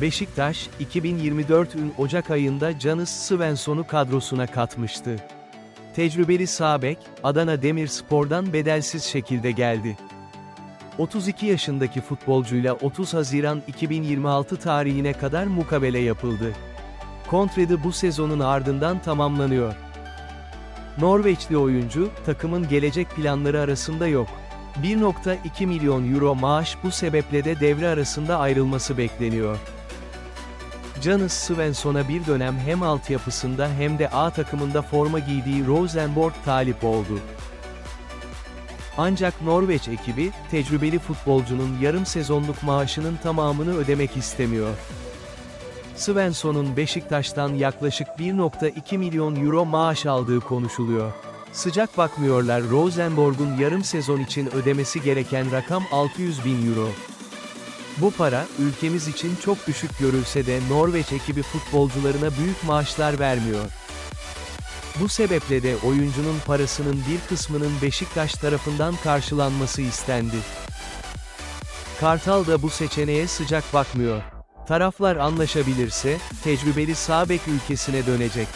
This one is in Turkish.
Beşiktaş, 2024 ün Ocak ayında Canis Svensson'u kadrosuna katmıştı. Tecrübeli sağ bek, Adana Demirspor'dan bedelsiz şekilde geldi. 32 yaşındaki futbolcuyla 30 Haziran 2026 tarihine kadar mukabele yapıldı. Kontredi bu sezonun ardından tamamlanıyor. Norveçli oyuncu, takımın gelecek planları arasında yok. 1.2 milyon euro maaş bu sebeple de devre arasında ayrılması bekleniyor. Canis Svensson'a bir dönem hem altyapısında hem de A takımında forma giydiği Rosenborg talip oldu. Ancak Norveç ekibi, tecrübeli futbolcunun yarım sezonluk maaşının tamamını ödemek istemiyor. Svensson'un Beşiktaş'tan yaklaşık 1.2 milyon euro maaş aldığı konuşuluyor. Sıcak bakmıyorlar Rosenborg'un yarım sezon için ödemesi gereken rakam 600 bin euro. Bu para, ülkemiz için çok düşük görülse de Norveç ekibi futbolcularına büyük maaşlar vermiyor. Bu sebeple de oyuncunun parasının bir kısmının Beşiktaş tarafından karşılanması istendi. Kartal da bu seçeneğe sıcak bakmıyor. Taraflar anlaşabilirse, tecrübeli sağ bek ülkesine dönecek.